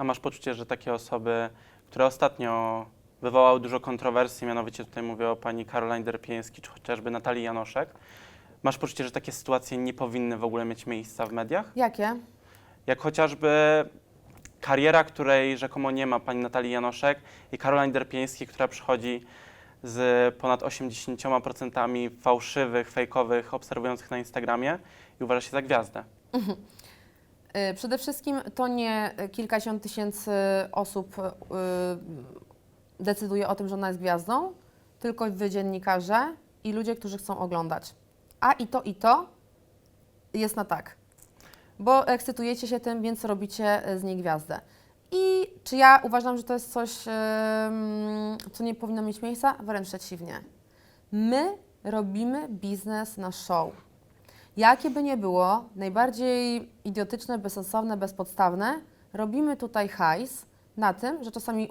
A masz poczucie, że takie osoby, które ostatnio wywołały dużo kontrowersji, mianowicie tutaj mówię o pani Caroline Derpieński, czy chociażby Natalii Janoszek, masz poczucie, że takie sytuacje nie powinny w ogóle mieć miejsca w mediach? Jakie? Jak chociażby kariera, której rzekomo nie ma pani Natalii Janoszek i Caroline Derpieńskiej, która przychodzi z ponad 80% fałszywych, fejkowych, obserwujących na Instagramie i uważa się za gwiazdę. Y, Przede wszystkim to nie kilkadziesiąt tysięcy osób y, decyduje o tym, że ona jest gwiazdą, tylko wy dziennikarze i ludzie, którzy chcą oglądać. A i to, i to jest na tak. Bo ekscytujecie się tym, więc robicie y, z niej gwiazdę. I czy ja uważam, że to jest coś, ym, co nie powinno mieć miejsca? Wręcz przeciwnie. My robimy biznes na show. Jakie by nie było, najbardziej idiotyczne, bezsensowne, bezpodstawne, robimy tutaj hajs na tym, że czasami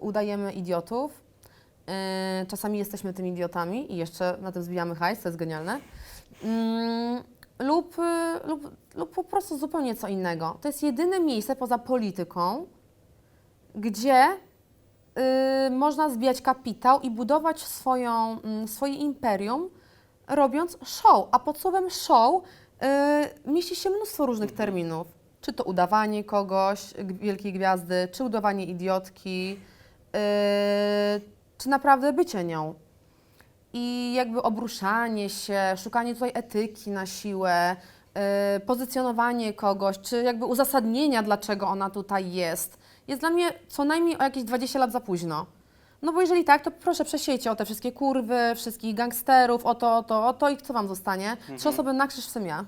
udajemy idiotów, yy, czasami jesteśmy tymi idiotami i jeszcze na tym zbijamy hajs, to jest genialne. Mm, lub, y, lub, lub po prostu zupełnie co innego. To jest jedyne miejsce poza polityką, gdzie y, można zbijać kapitał i budować swoją, mm, swoje imperium, robiąc show. A pod słowem show y, mieści się mnóstwo różnych terminów. Czy to udawanie kogoś, wielkiej gwiazdy, czy udawanie idiotki, y, czy naprawdę bycie nią. I jakby obruszanie się, szukanie tutaj etyki na siłę, y, pozycjonowanie kogoś, czy jakby uzasadnienia, dlaczego ona tutaj jest, jest dla mnie co najmniej o jakieś 20 lat za późno. No bo jeżeli tak, to proszę przesiejcie o te wszystkie kurwy, wszystkich gangsterów, o to, o to, o to i co wam zostanie? Trzy osoby na krzyż w ja.